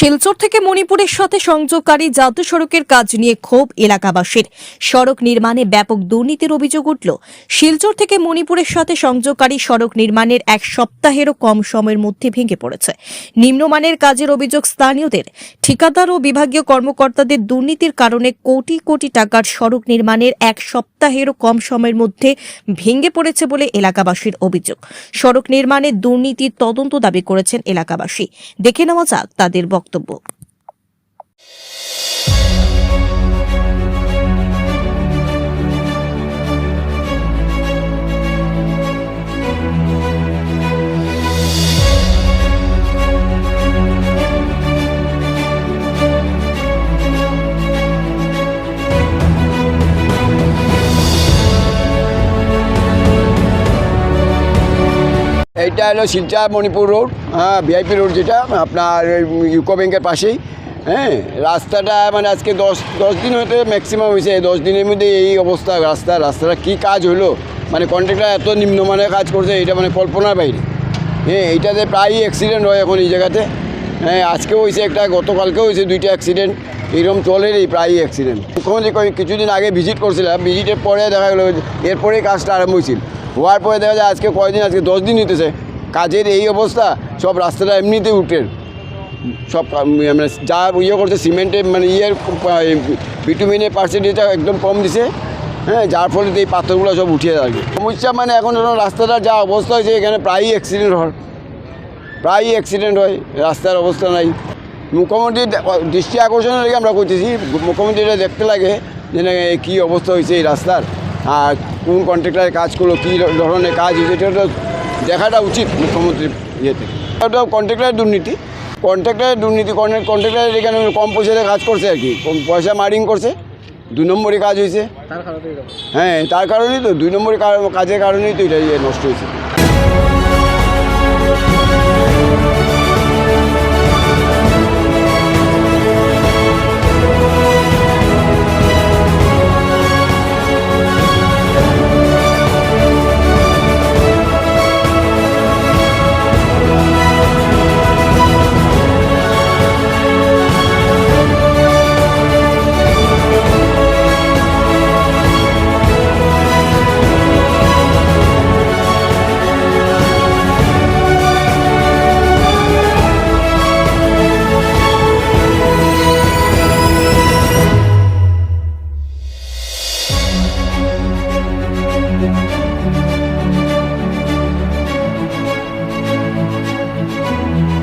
শিলচর থেকে মণিপুরের সাথে সংযোগকারী জাতীয় সড়কের কাজ নিয়ে ক্ষোভ এলাকাবাসীর। সড়ক নির্মাণে ব্যাপক দুর্নীতির অভিযোগ উঠল। শিলচর থেকে মণিপুরের সাথে সংযোগকারী সড়ক নির্মাণের এক সপ্তাহেরও কম সময়ের মধ্যে ভেঙে পড়েছে। নিম্নমানের কাজের অভিযোগ স্থানীয়দের। ঠিকাদার ও বিভাগীয় কর্মকর্তাদের দুর্নীতির কারণে কোটি কোটি টাকার সড়ক নির্মাণের এক সপ্তাহেরও কম সময়ের মধ্যে ভেঙে পড়েছে বলে এলাকাবাসীর অভিযোগ। সড়ক নির্মাণে দুর্নীতির তদন্ত দাবি করেছেন এলাকাবাসী। দেখে নেওয়া যাক তাদের বক্তব্য। বক্তব্য এইটা হলো শিলচর মণিপুর রোড হ্যাঁ ভিআইপি রোড যেটা, আপনার ইউকো ব্যাংকের পাশেই হ্যাঁ রাস্তাটা মানে আজকে দশ দশ দিন হতে ম্যাক্সিমাম হয়েছে দশ দিনের মধ্যে এই অবস্থা, রাস্তা, রাস্তাটা কী কাজ হলো? মানে কন্ট্রাক্টর এত নিম্নমানের কাজ করছে এটা মানে কল্পনার বাইরে। হ্যাঁ এইটাতে প্রায়ই অ্যাক্সিডেন্ট হয় এখন এই জায়গাতে। হ্যাঁ আজকেও হয়েছে একটা, গতকালকেও হয়েছে দুইটা অ্যাক্সিডেন্ট এরকম চলেরই প্রায়ই অ্যাক্সিডেন্ট মুখ্যমন্ত্রী কিছুদিন আগে ভিজিট করছিলাম ভিজিটের পরে দেখা গেলো, এরপরেই কাজটা আরম্ভ হয়েছিল। হওয়ার পরে দেখা যায় আজকে কয়দিন, আজকে দশ দিন হইতেছে। কাজের এই অবস্থা, সব রাস্তাটা এমনিতেই উঠে সব মানে যা ইয়ে করছে সিমেন্টের মানে ইয়ের ভিটামিনের পার্সেন্টেজটা একদম কম দিছে। হ্যাঁ যার ফলে এই পাথরগুলো সব উঠিয়ে থাকে সমস্যা মানে এখন ধরুন রাস্তাটার যা অবস্থা হয়েছে, এখানে প্রায়ই অ্যাক্সিডেন্ট হয়। প্রায়ই অ্যাক্সিডেন্ট হয়, রাস্তার অবস্থা নাই। মুখ্যমন্ত্রীর দৃষ্টি আকর্ষণের আমরা করতেছি মুখ্যমন্ত্রী দেখতে লাগে যে কী অবস্থা হয়েছে এই রাস্তার। আর কোন কন্ট্রাক্টারের কাজ করল কী ধরনের কাজ হয়েছে এটা দেখাটা উচিত মুখ্যমন্ত্রীর ইয়েতে ওটা কন্ট্রাক্টারের দুর্নীতি। কন্ট্রাক্টারের দুর্নীতি কন্ট্রাক্টারের এখানে কম পয়সাতে কাজ করছে আর কি। কম পয়সা মারিং করছে। দুই নম্বরে কাজ হয়েছে। হ্যাঁ তার কারণেই তো। দুই নম্বরে কাজের কারণেই তো এটা ইয়ে নষ্ট হয়েছে।